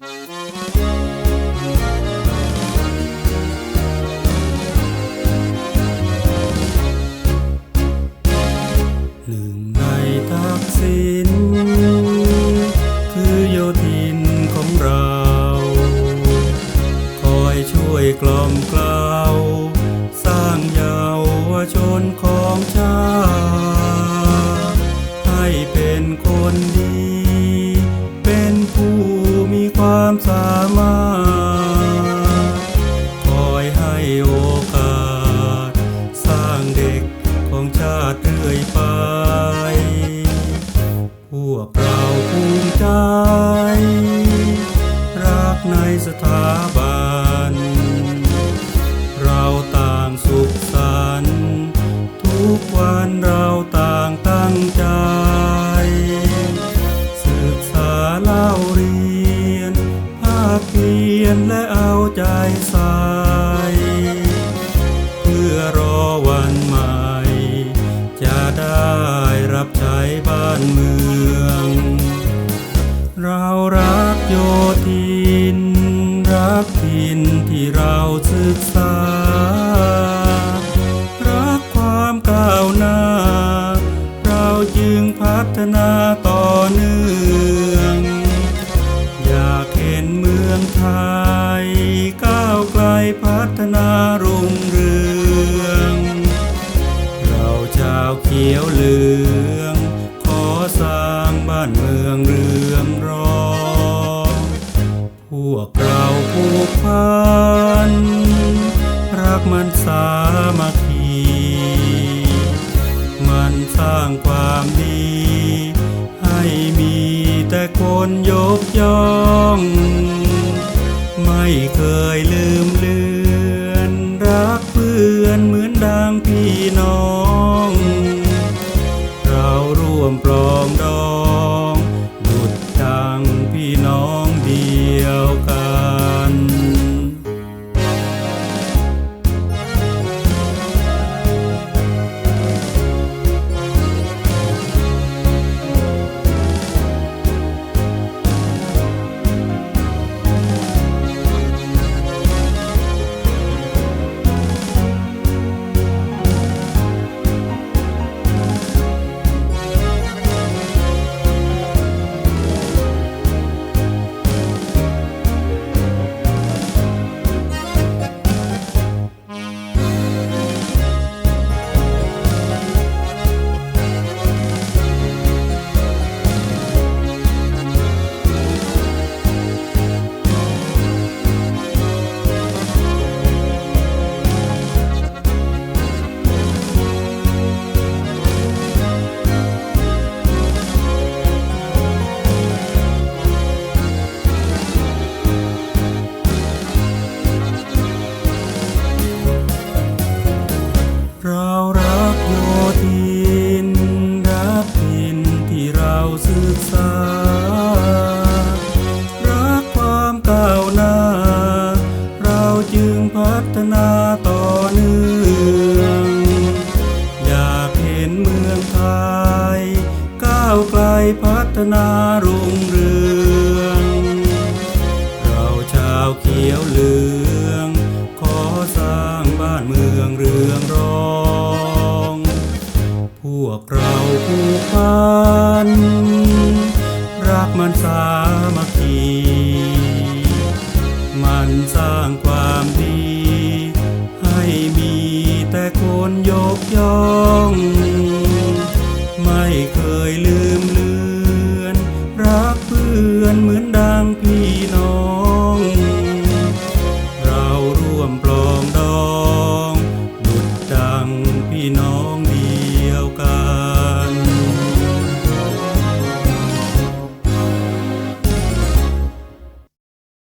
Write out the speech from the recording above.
หนึ่งในทักษิณคือโยธินของเรา คอยช่วยกล่อมกล่าว สร้างเยาวชนของชาติให้เป็นคนดี ค ยนและเอาใจใส่เพื่อรอวันใหม่ จะได้รับใช้บ้านเมือง เรารักโยธิน รักทินที่เราศึกษา องไทย ก้าวไกลพัฒนารุ่งเรือง เราชาวเขียวเหลือง ขอสร้างบ้านเมืองเรืองรองพวกเราผูกพันรักมันสามัคคี มันสร้างความดี ให้มีแต่คนยกย่อง เคยลืมเลือน รักเพื่อนเหมือนดังพี่น้อง เราร่วมปลองดอง โยธินรักถิ่นที่เราศึกษา รักความก้าวหน้า เราจึงพัฒนาต่อเนื่องอยากเห็นเมืองไทย ก้าวไกลพัฒนารุ่งเรือง มันสามัคคีมันสร้างความดี ให้มีแต่คนยกย่อง ไม่เคยลืมเลือน รักเพื่อนเหมือนดังพี่น้อง